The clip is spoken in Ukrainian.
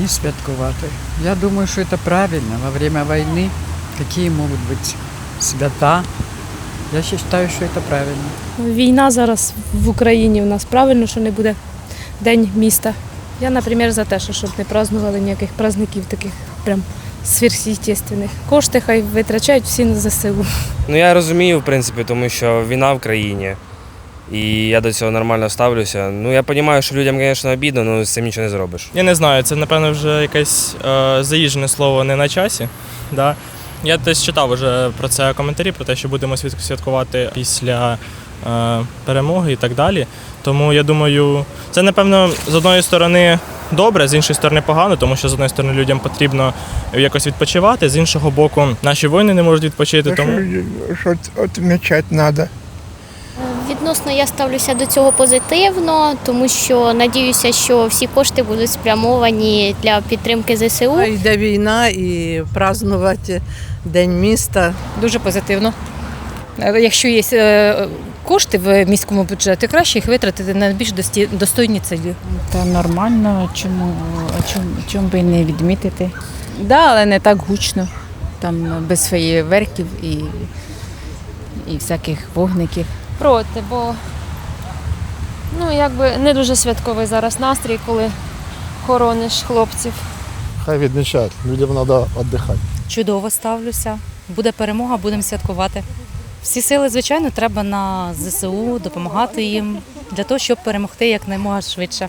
Не святкувати. Я думаю, що це правильно. Во время війни які можуть бути свята. Я ще вважаю, що це правильно. Війна зараз в Україні у нас правильно, що не буде день міста. Я, наприклад, за те, щоб не празднували ніяких праздників таких прям сверхъестественних. Кошти хай витрачають всі на ЗСУ. Ну я розумію, в принципі, тому що війна в країні. І я до цього нормально ставлюся. Ну я розумію, що людям, звісно, обідно, але з цим нічого не зробиш. Я не знаю, це напевно вже якесь е, заїжджене слово не на часі. Да? Я десь читав вже про це коментарі, про те, що будемо святкувати після е, перемоги і так далі. Тому я думаю, це напевно з одної сторони добре, з іншої сторони погано, тому що з одної сторони людям потрібно якось відпочивати, з іншого боку, наші воїни не можуть відпочити. Тому що, що відмічати треба. Відносно я ставлюся до цього позитивно, тому що надіюся, що всі кошти будуть спрямовані для підтримки ЗСУ. Йде війна і празднувати День міста. Дуже позитивно. Е, Якщо є е, кошти в міському бюджеті, краще їх витратити на більш достойні цілі. Та нормально, чому, а чому, чому би і не відмітити? Да, але не так гучно. Там без феєверків і, і всяких вогників. Проти, бо ну якби не дуже святковий зараз настрій, коли хорониш хлопців. Хай відмічають, людям треба віддихати. Чудово ставлюся. Буде перемога, будемо святкувати. Всі сили, звичайно, треба на ЗСУ допомагати їм для того, щоб перемогти якнаймога швидше.